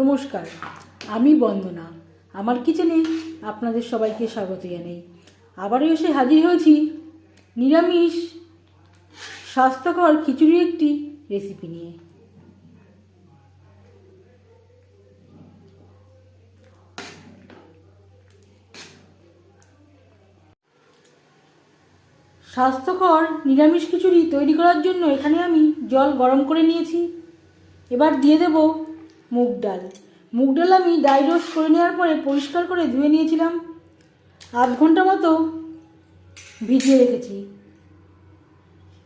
নমস্কার, আমি বন্দনা। আমার কিচেনে আপনাদের সবাইকে স্বাগত জানাই। আবারও এসে হাজির হয়েছি নিরামিষ স্বাস্থ্যকর খিচুড়ি একটি রেসিপি নিয়ে। স্বাস্থ্যকর নিরামিষ খিচুড়ি তৈরি করার জন্য এখানে আমি জল গরম করে নিয়েছি। এবার দিয়ে দেব মুগ ডাল। মুগ ডাল আমি ডাই রোস্ট করে নেওয়ার পরে পরিষ্কার করে ধুয়ে নিয়েছিলাম। আধ ঘণ্টা মতো ভিজিয়ে রেখেছি।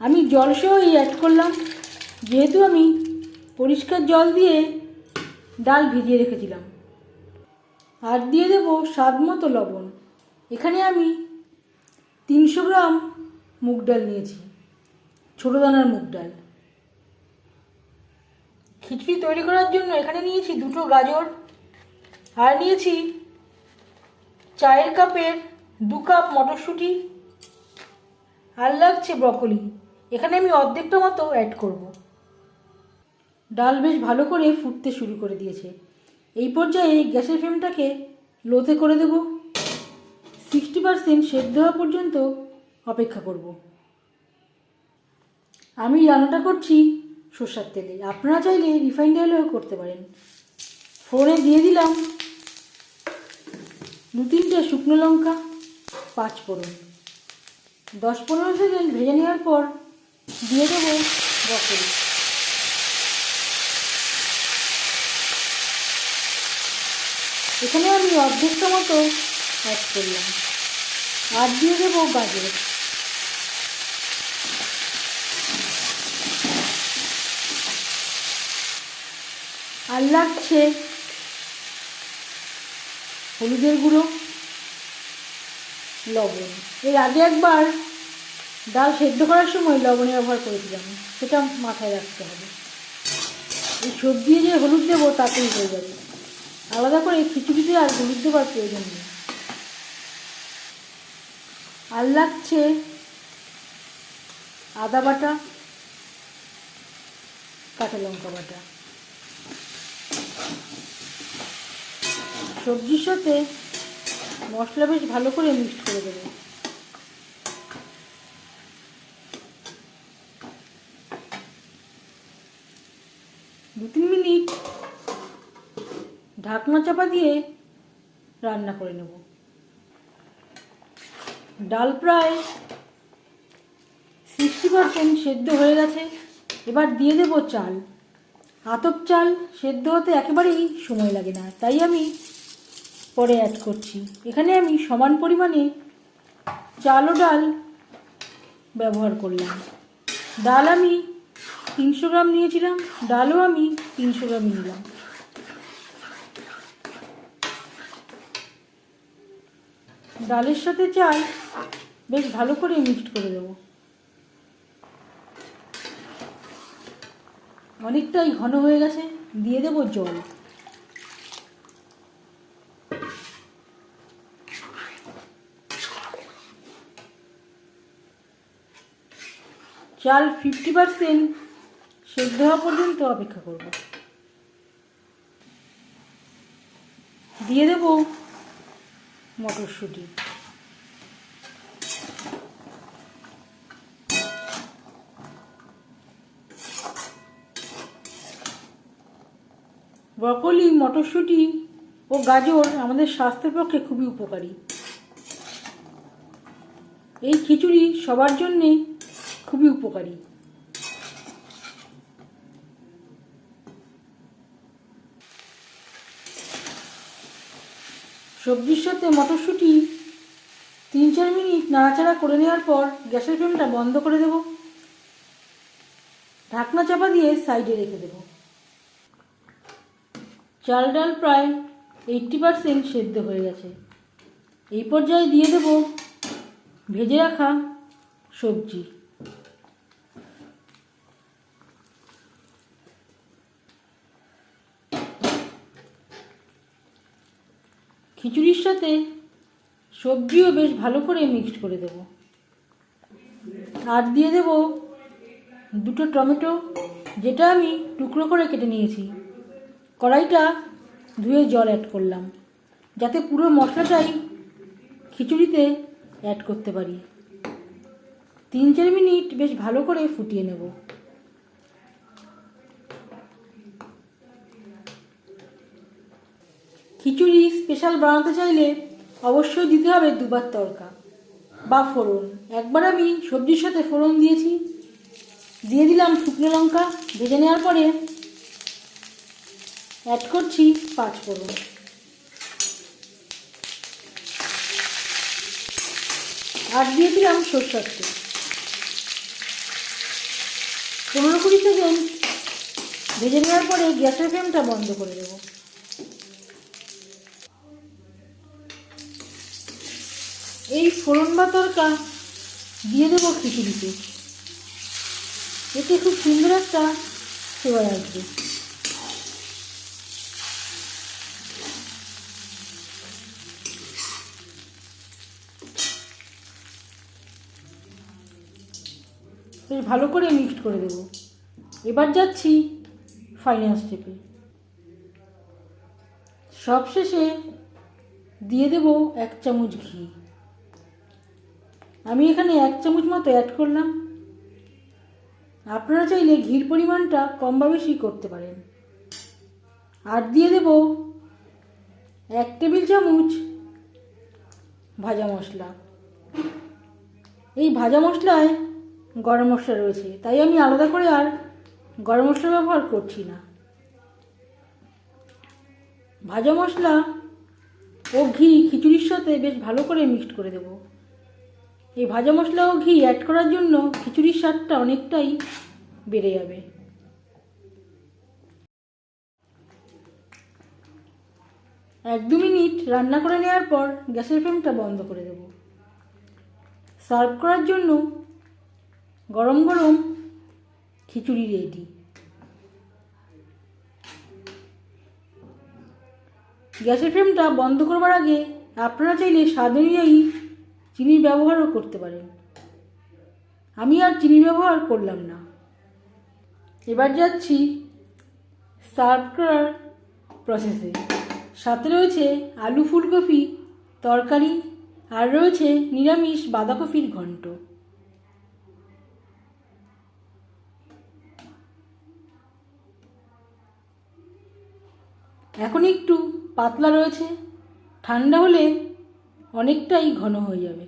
আমি জল সহই অ্যাড করলাম। যেহেতু আমি পরিষ্কার জল দিয়ে ডাল ভিজিয়ে রেখেছিলাম। আর দিয়ে দেব স্বাদ মতো লবণ। এখানে আমি তিনশো গ্রাম মুগ ডাল নিয়েছি। ছোটো দানার মুগ ডাল। খিচুড়ি তৈরি করার জন্য এখানে নিয়েছি দুটো গাজর। আর নিয়েছি চায়ের কাপের দু কাপ মটরশুঁটি। আর লাগছে ব্রকলি। এখানে আমি অর্ধেকটা মতো অ্যাড করব। ডাল বেশ ভালো করে ফুটতে শুরু করে দিয়েছে। এই পর্যায়ে গ্যাসের ফ্লেমটাকে লোতে করে দেব। সিক্সটি পারসেন্ট সেদ্ধ হওয়া পর্যন্ত অপেক্ষা করব। আমি রান্নাটা করছি সর্ষার তেলে। আপনারা চাইলে রিফাইন্ড অয়েলেও করতে পারেন। ফোড়নে দিয়ে দিলাম দু তিনটে শুকনো লঙ্কা, পাঁচ ফোড়ন। দশ পনেরো সেকেন্ড ভেজে নেওয়ার পর দিয়ে দেবো ব্রকলি এখানে আমি অর্ধেকটা মতো অ্যাড করলাম। আর দিয়ে দেবো গাজর। আর লাগছে হলুদের গুঁড়ো, লবণ। এর আগে একবার ডাল সেদ্ধ করার সময় লবণের ব্যবহার করেছিলাম, সেটা মাথায় রাখতে হবে। এই সবজি যে হলুদ দেবো, তাতেই হয়ে যাবে। আলাদা করে খিচুড়িতে আর হলুদ দেওয়ার প্রয়োজন নেই। আর লাগছে আদা বাটা, কাঁচা লঙ্কা বাটা। সবজির সাথে মশলা বেশ ভালো করে মিক্সড করে দেবো। দু তিন মিনিট ঢাকনা চাপা দিয়ে রান্না করে নেব। ডাল প্রায় সিক্সটি পারসেন্ট সেদ্ধ হয়ে গেছে। এবার দিয়ে দেবো চাল। আতপ চাল সেদ্ধ হতে একেবারেই সময় লাগে না। তাই আমি পরে অ্যাড করছি। এখানে আমি সমান পরিমাণে চাল ডাল ব্যবহার করলাম। ডাল আমি তিনশো গ্রাম নিয়েছিলাম, ডালও আমি তিনশো গ্রাম নিলাম। ডালের সাথে চাল বেশ ভালো করে মিক্সড করে দেবো। অনেকটাই ঘন হয়ে গেছে, দিয়ে দেবো জল। চাল ফিফটি পারসেন্ট সেদ্ধ হওয়া পর্যন্ত অপেক্ষা করব। দিয়ে দেব মটরশুঁটি। ব্রকলি, মটরশুঁটি ও গাজর আমাদের স্বাস্থ্যের পক্ষে খুবই উপকারী। এই খিচুড়ি সবার জন্যে খুবই উপকারী। সবজির সাথে মটরশুঁটি তিন চার মিনিট নাড়াচাড়া করে নেওয়ার পর গ্যাসের ফ্লেমটা বন্ধ করে দেব। ঢাকনা চাপা দিয়ে সাইডে রেখে দেব। চাল ডাল প্রায় এইটটি পারসেন্ট সেদ্ধ হয়ে গেছে। এই পর্যায়ে দিয়ে দেব ভেজে রাখা সবজি। খিচুড়ির সাথে সবজিও বেশ ভালো করে মিক্সড করে দেব। আর দিয়ে দেব দুটো টমেটো, যেটা আমি টুকরো করে কেটে নিয়েছি। কড়াইটা ধুয়ে জল অ্যাড করলাম, যাতে পুরো মশলাটাই খিচুড়িতে অ্যাড করতে পারি। তিন চার মিনিট বেশ ভালো করে ফুটিয়ে নেব। খিচুড়ি স্পেশাল বানাতে চাইলে অবশ্যই দিতে হবে দুবার তড়কা বা ফোড়ন। একবার আমি সবজির সাথে ফোড়ন দিয়েছি। দিয়ে দিলাম শুকনো লঙ্কা, ভেজে নেওয়ার পরে অ্যাড করছি পাঁচ ফোড়ন। আর দিয়ে দিলাম সরষার পনেরো কুড়ি সেকেন্ড ভেজে নেওয়ার পরে গ্যাসের ফ্লেমটা বন্ধ করে দেবো। এই ফোড়ন বা তরকা দিয়ে দেবো খিচুড়িতে। এতে খুব সুন্দর একটা সেবা আসবে। বেশ ভালো করে মিক্সড করে দেবো। এবার যাচ্ছি ফাইনাল স্টেপে সবশেষে দিয়ে দেব এক চামচ ঘি। আমি এখানে এক চামচ মতো অ্যাড করলাম। আপনারা চাইলে ঘির পরিমাণটা কম বা বেশি করতে পারেন। আর দিয়ে দেব এক টেবিল চামচ ভাজা মশলা। এই ভাজা মশলায় গরম মশলা রয়েছে, তাই আমি আলাদা করে আর গরম মশলা ব্যবহার করছি না। ভাজা মশলা ও ঘি খিচুড়ির সাথে বেশ ভালো করে মিক্সড করে দেব। এই ভাজা মশলা ও ঘি অ্যাড করার জন্য খিচুড়ির স্বাদটা অনেকটাই বেড়ে যাবে। এক দু মিনিট রান্না করে নেওয়ার পর গ্যাসের ফ্লেমটা বন্ধ করে দেব। সার্ভ করার জন্য গরম গরম খিচুড়ি রেডি। গ্যাসের ফ্লেমটা বন্ধ করবার আগে আপনারা চাইলে স্বাদ অনুযায়ী চিনির ব্যবহারও করতে পারেন। আমি আর চিনি ব্যবহার করলাম না। এবার যাচ্ছি সার্ভ করার প্রসেসে সাথে রয়েছে আলু ফুলকপি, তরকারি, আর রয়েছে নিরামিষ বাঁধাকপির ঘন্ট। এখন একটু পাতলা রয়েছে। ঠান্ডা হলে অনেকটাই ঘন হয়ে যাবে।